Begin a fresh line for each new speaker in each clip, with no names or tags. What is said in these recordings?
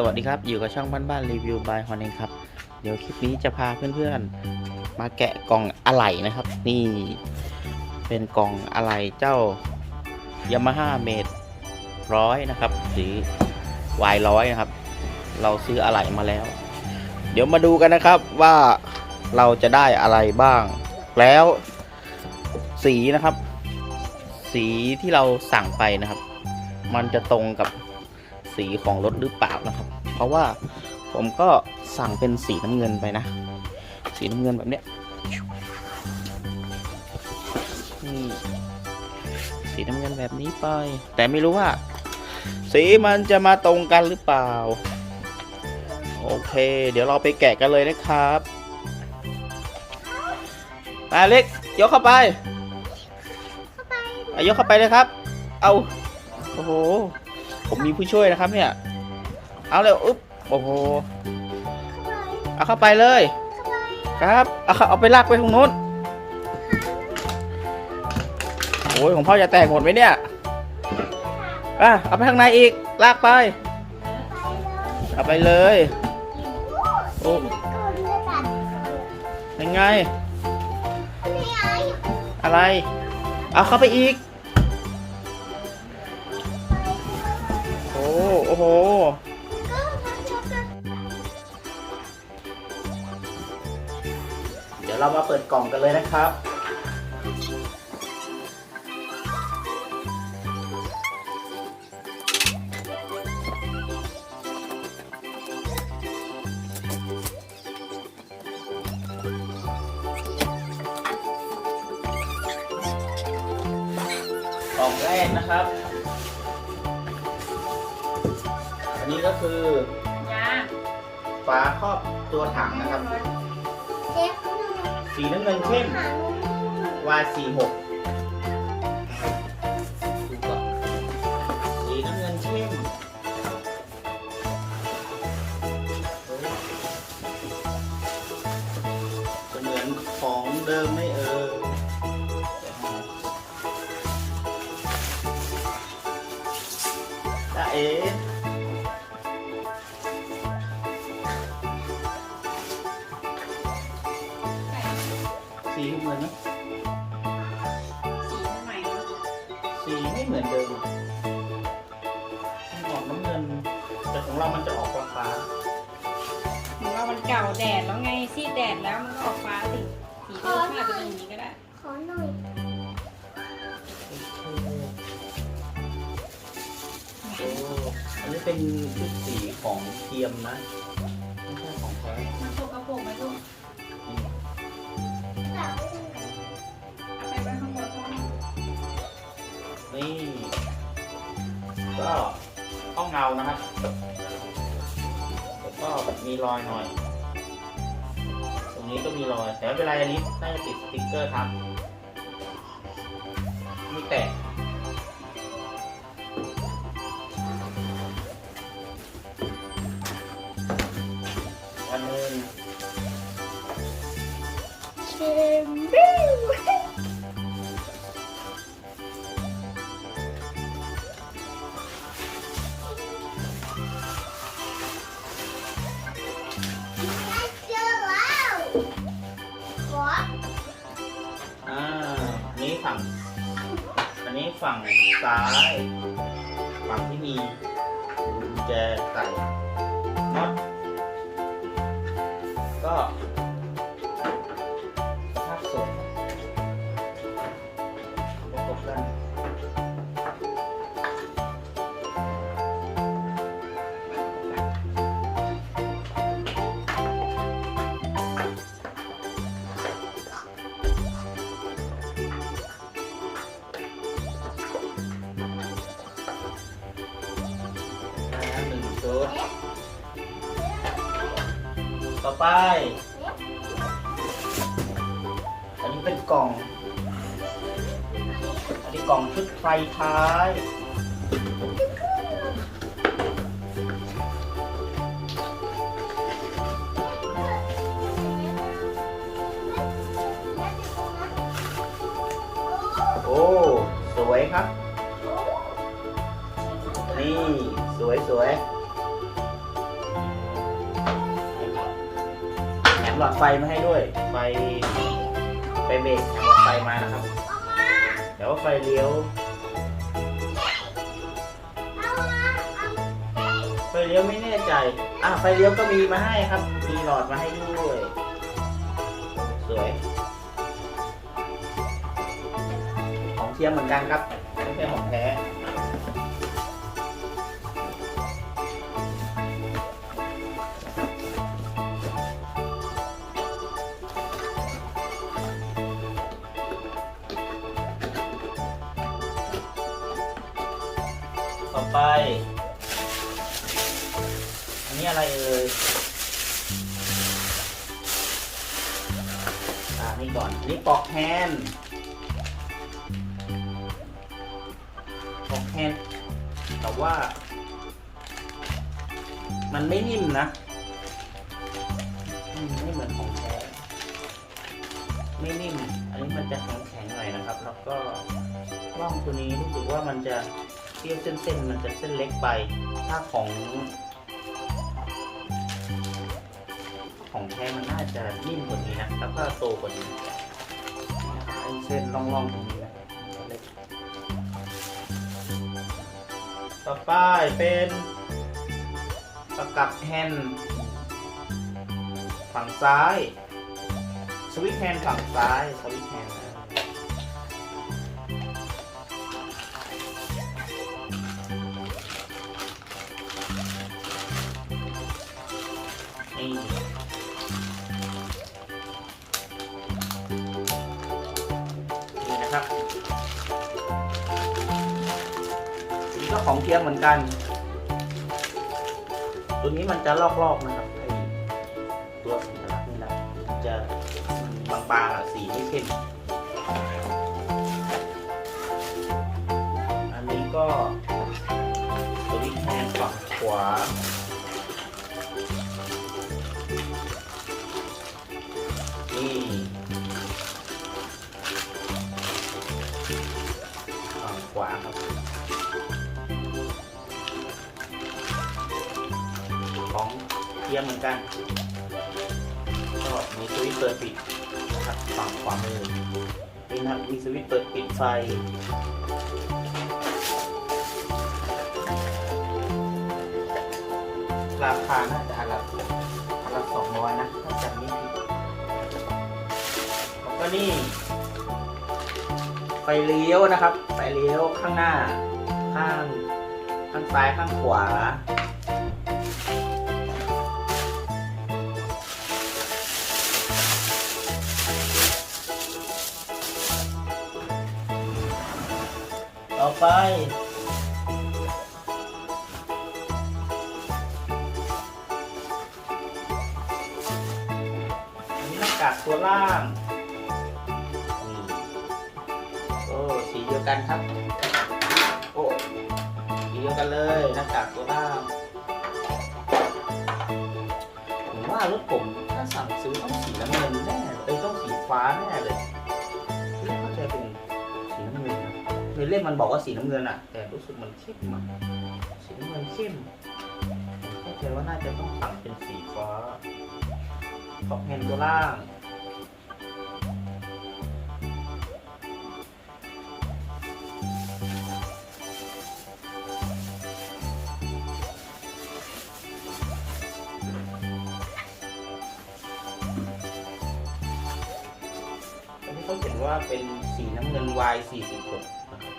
สวัสดีครับ อยู่กับช่องบ้านบ้านรีวิวบายฮอนเองครับ เดี๋ยวคลิปนี้จะพาเพื่อนๆ มาแกะกล่องอะไหล่นะครับ นี่เป็นกล่องอะไหล่เจ้ายามาฮ่าเมดร้อยนะครับ หรือ Y ร้อยนะครับ เราซื้ออะไหล่มาแล้ว เดี๋ยวมาดูกันนะครับว่าเราจะได้อะไรบ้าง แล้ว สีนะครับ สีที่เราสั่งไปนะครับ มันจะตรงกับ สีของรถหรือเปล่านะครับ เพราะว่าผมก็สั่งเป็นสีน้ำเงินไปนะ สีน้ำเงินแบบเนี้ยนี่สีน้ำเงินแบบนี้ไป แต่ไม่รู้ว่า สีมันจะมาตรงกันหรือเปล่า โอเค เดี๋ยวเราไปแกะกันเลยนะครับมาเล็กยกเข้าไปอะยกเข้าไปเลยครับ เอา โอ้โห ผมมีผู้ช่วยนะครับเนี่ย เอาเร็วอุ๊บโอ้โหเอาเข้าไปเลย ครับ เอาเข้าเอาไปลากไปตรงนู้นโอ้ยของพ่อจะแตกหมดไหมเนี่ยอะเอาไปข้างในอีก ลากไป เอาไปเลยโอ้ยังไง อะไร เอาเข้าไปอีก โห เดี๋ยวเรามาเปิดกล่องกันเลยนะครับ นี้ก็คือ
ยา
ฝาครอบตัวถังนะครับสีน้ำเงินเข้ม Y46 ดูก่อนสีน้ำเงินเข้มจะเหมือนของเดิมไหม่เออ จ้าเอ๋ มันเก่า
แดดแล้วไงซีดแดดแล้วมันก็ออกฟ้าสิสีเดิมอาจจะเป็นอย่างนี้ก็ได้
ขอหน่อย
โอ้อันนี้เป็นชุดสีของเทียมนะไม่ใช่ของแท้
มันโชกกระโปรงไหมลูก
นี่
เอาไปไว้ข้างบนข้างนี่
ก็ห้องเงานะครับแล้วก็มีรอยหน่อย นี้ก็มีรอย แต่ไม่เป็นไรอันนี้น่าจะติดสติกเกอร์ครับไม่แตกอันหนึง
เชมบิ
ฝั่งซ้าย ฝั่งที่มีกุญแจใส่ ต่อไป อันนี้เป็นกล่อง อันนี้กล่องชุดไฟท้าย โอ้ สวยครับ นี่ สวยสวย หลอดไฟมาให้ด้วย ไฟไฟเบรกหลอดไฟมานะครับแต่ว่าไฟเลี้ยว ไฟเลี้ยวไม่แน่ใจ อะไฟเลี้ยวก็มีมาให้ครับ มีหลอดมาให้ด้วย สวย ของเทียมเหมือนกันครับไม่ใช่ของแท้ ต่อไป อันนี้อะไรเอ่ยอ่านี่ก่อนนี่ปอกแฮนปอกแฮนแต่ว่า มันไม่นิ่มนะอืมไม่เหมือนของแท้ไม่นิ่ม อันนี้มันจะแข็งๆหน่อยนะครับ แล้วก็ร่องตัวนี้รู้สึกว่ามันจะ เทียบเส้นๆมันจะเส้นเล็กไป ถ้าของ ของแท้มันน่าจะนิ่มกว่านี้นะ แล้วก็โตกว่านี้นะครับเส้นร่องๆตรงนี้นะเล็กต่อไปเป็นสกับแฮนฝั่งซ้าย สวิตช์แฮนฝั่งซ้าย สวิตช์แฮนนะ นี่นะครับนี่ก็ของเทียมเหมือนกัน ตัวนี้มันจะลอกๆนะครับไอตัวสัญลักษณ์นี่นะมันจะบางๆสีไม่เข้มอันนี้ก็สวิตช์แฮนฝั่งขวา ขวาครับของเทียมเหมือนกัน ก็มีสวิตช์เปิดปิดนะครับฝั่งขวามือนี่นะครับมีสวิตช์เปิดปิดไฟราคาน่าจะอันละอันละสองร้อยนะถ้าจำไม่ผิดแล้วก็นี่ ฟเลี้ยวนะครับ ไฟเลี้ยวข้างหน้า ข้าง ข้างซ้ายข้างขวา ต่อไปอันนี้หน้ากากตัวล่าง กันครับ โอ้สีเดียวกันเลยหน้ากากตัวล่างผมว่ารถผมถ้าสั่งซื้อต้องสีน้ำเงินแน่เลยเอ้ยต้องสีฟ้าแน่เลยเล่มเข้าใจเป็นสีน้ำเงินนะเล่มมันบอกว่าสีน้ำเงินอะแต่รู้สึกมันเข้มอะสีน้ำเงินเข้มเข้าใจว่าน่าจะต้องสั่งเป็นสีฟ้าขอบแฮนตัวล่าง เขาเขียนว่าเป็นสีน้ำเงิน Y 46นะครับ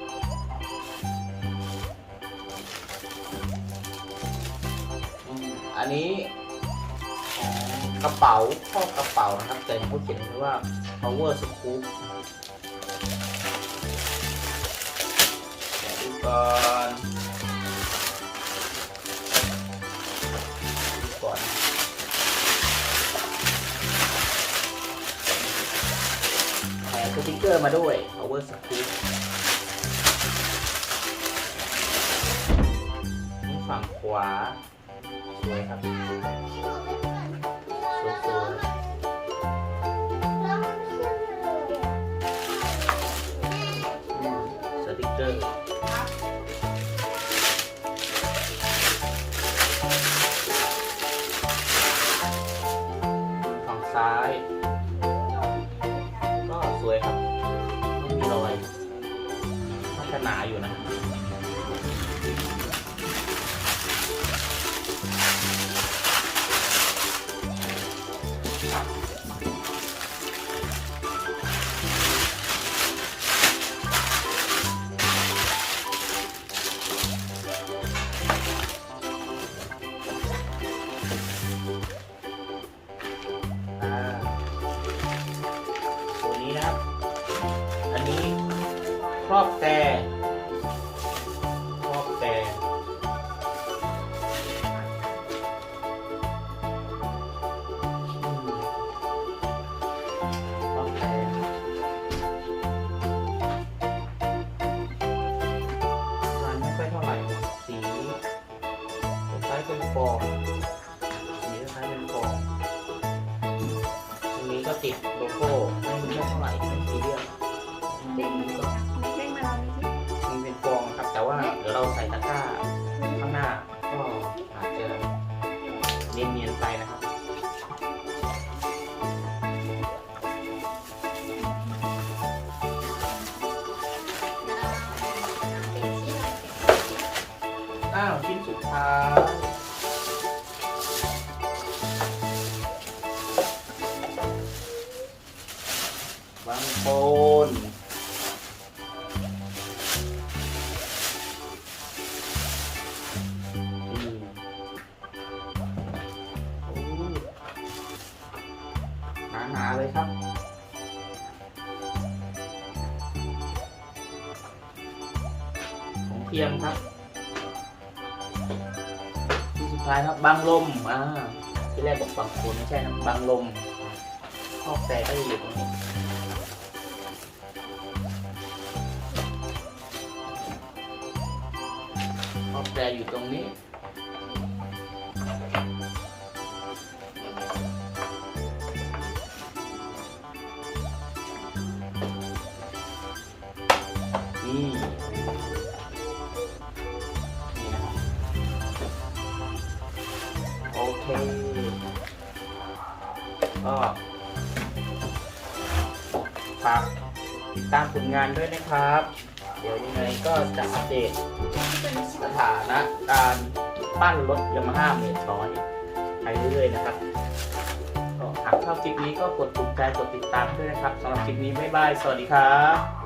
อันนี้กระเป๋าข้อกระเป๋านะครับ แต่เขาเขียนไว้ว่า power scoop ดูก่อน ติ๊กเกอร์มาด้วย power scoop นี่ฝั่งขวา สวยครับ
นาอ
ยู่นะ องสีคล้ายๆเป็นฟองตรงนี้ก็ติดโลโก้ไม่มีเรื่องเท่าไหร่ไม่ซีเรียสตรงนี้ก็
เพ่งมาลองดูสิ
มีเป็นฟองนะครับ แต่ว่าเดี๋ยวเราใส่ตะกร้าข้างหน้าก็อาจจะเนียนๆไปนะครับ อ้าวชิ้นสุดท้าย เลยครับ ของเทียมครับ ที่สุดท้ายครับบางลม อ่า ที่แรกบอกบางคนไม่ใช่นะบางลมครอแต่ก็จะอยู่ตรงนี้ครอแต่อยู่ตรงนี้ เคก็ฝากติดตามผลงานด้วยนะครับ เดี๋ยวยังไงก็จะอัปเดตสถานะการปั้นรถยามาฮ่าเมทร้อยไปเรื่อยๆนะครับก็หากชอบคลิปนี้ก็กดถูกใจกดติดตามด้วยนะครับสำหรับคลิปนี้บ๊ายบาย สวัสดีครับ